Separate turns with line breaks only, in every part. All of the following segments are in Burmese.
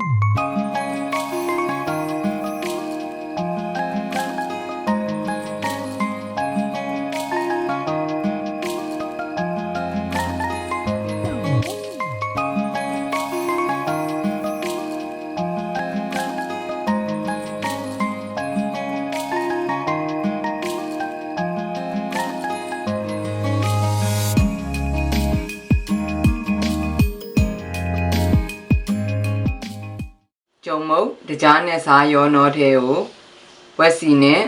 Ooh. ကျုံမုတ်တကြားနဲ့စားရောနောထဲကိုဝက်စီနဲ့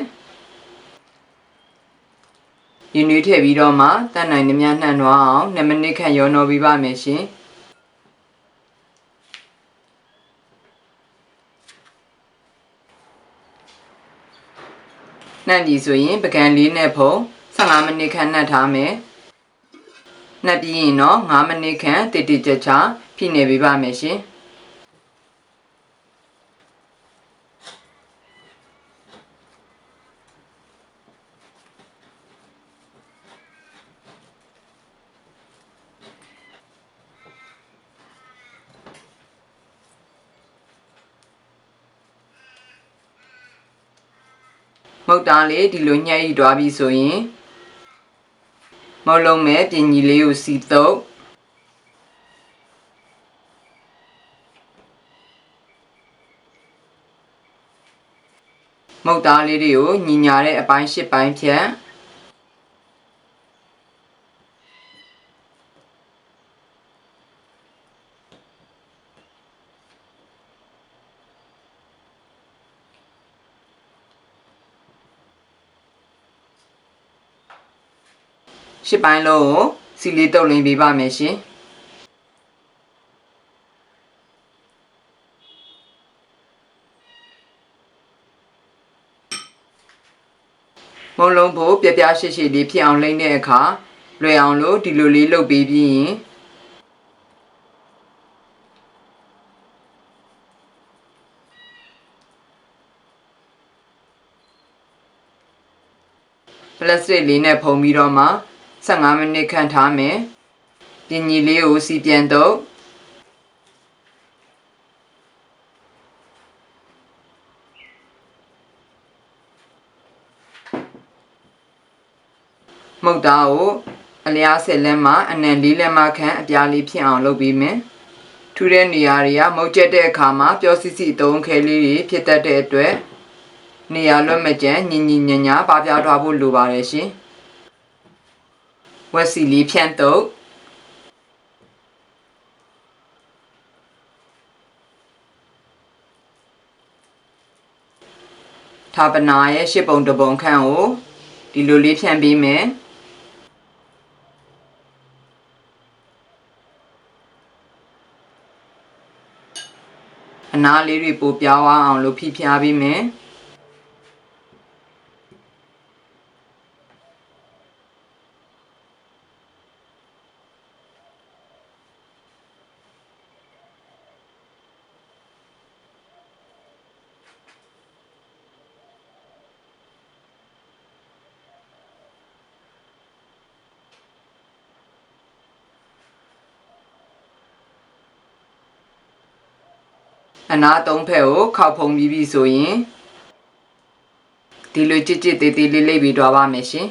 ရင်းနှီးထည့်ပြီးတော့မှတတ်နိုင်သမျှနှံ့သွားအောင်2မိနစ်ခန့်ရောနောပြီးပါမယ်ရှင်နှံ့ပြီဆိုရင်ပကံလေးနဲ့ဖုံ15မိနစ်ခန့်နှက်ထားမယ်နှက်ပြီးရင်တော့5မိနစ်ခန့်တိတိကျကျဖိနေပေးပါမယ်ရှင် မုတ်တားလေးဒီလိုညှက်ယူသွားပြီဆိုရင်မုတ်လုံးမဲ့ပြင်ကြီးလေးကိုစီတုပ်မုတ်သားလေးတွေကိုညီညာတဲ့အပိုင်း၈ပိုင်းဖြ တ်၈ပိုင်းလုံးကိုစီလေးတုပ်လင်းပေးပါမယ်ရှင်မုံလုံးဖို့ပြပြရှစ်ရှစ်လေးဖြစ်အောင်လိမ့်တဲ့အခါလွယ်အောင်လို့ဒီလိုလေးလုပ်ပေးပြီးရင်ပလတ်စတစ်လေးနဲ့ဖုံပြီးတော့မှ 15မိနစ်ခန့်ထားမယ်ပြင်ကြီးလေးကိုစီပြန်တော့မုတ်သားကိုအလျားဆယ်လက်မှအနံလေးလက်မှခန့်အပြားလေးဖြစ်အောင်လုပ်ပြီးမယ်ထူတဲ့နေရာတွေကမုတ်ကျက်တဲ့အခါမှာပျောစစ်စီအတုံးခဲလေးတွေဖြစ်တတ်တဲ့အတွက်နေရာလွတ်မကျန်ညီညီညာညာပါပြားထားဖို့လိုပါတယ်ရှင် ဝက်စီလေးဖြန့်တော့ထာပနာရဲ့ရှစ်ပုံတစ်ပုံခန့်ကိုဒီလိုလေးဖြန့်ပေးမယ်အနားလေးတွေပိုပြောင်းအောင်လို့ဖိဖျားပေးမယ် အနားသုံးဖက်ကိုခောက်ဖုံပြီးပြီဆိုရင်ဒီလိုကြစ်ကြစ်သေးသေးလေးလိပ်ပြီးတော့ပါမယ်ရှင်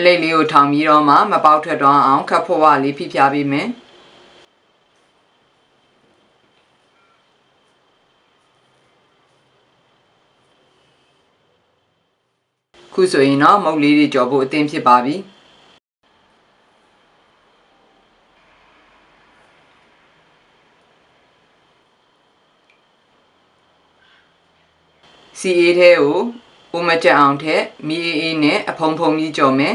အလိပ်လေးကိုထောင်ပြီးတော့မှမပေါက်ထွက်တော့အောင်ခပ်ဖို့ဝလေးဖိဖျားပေးမယ်ခုဆိုရင်တော့မုတ်လေးတွေကြော်ဖို့အသင့်ဖြစ်ပါပြီစီအေးထဲကို ဦးမကြက်အောင်ထက်မီအေးအေးနဲ့အဖုံဖုံကြီးကြော်မယ်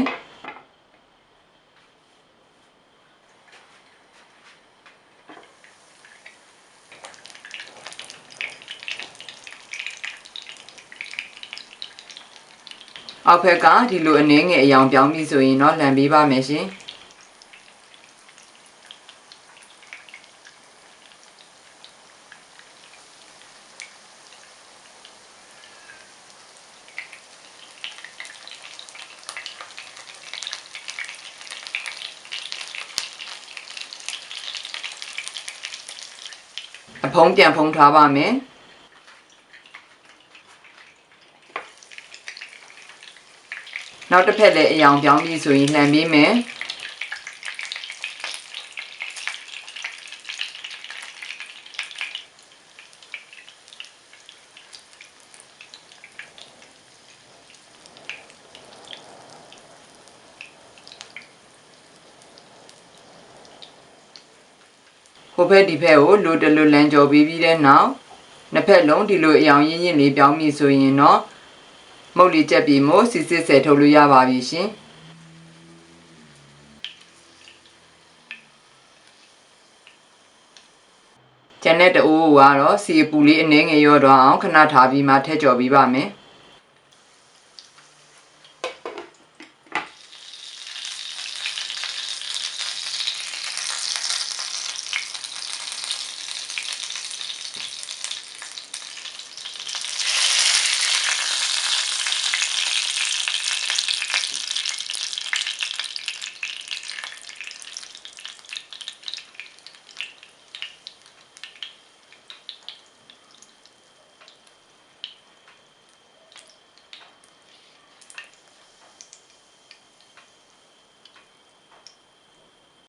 အောက်ဘက်ကဒီလိုအနှင်းငယ်အယောင်ပြောင်းပြီးဆိုရင်တော့လှန်ပေးပါမယ်ရှင် ဖုံးပြန်ဖုံးထားပါမယ်နောက်တစ်ဖက်လည်းအယောင်ပြောင်းပြီးဆိုရင်လှန်ပေးမယ် ဟိုဘက်ဒီဘက်ကိုလိုတလူလန်ကြော်ပြီးပြီးတဲ့နောက်နှစ်ဖက်လုံးဒီလိုအယောင်ရင်းရင်းလေးပြောင်းပြီးဆိုရင်တော့မုတ်လီချက်ပြီးမို့စစ်စစ်ဆယ်ထုတ်လို့ရပါပြီရှင်ကျန်တဲ့တူကတော့စီပူလေးအနှဲငယ်ရောတော့အောင်ခဏထားပြီးမှထည့်ကြော်ပြီးပါမယ်။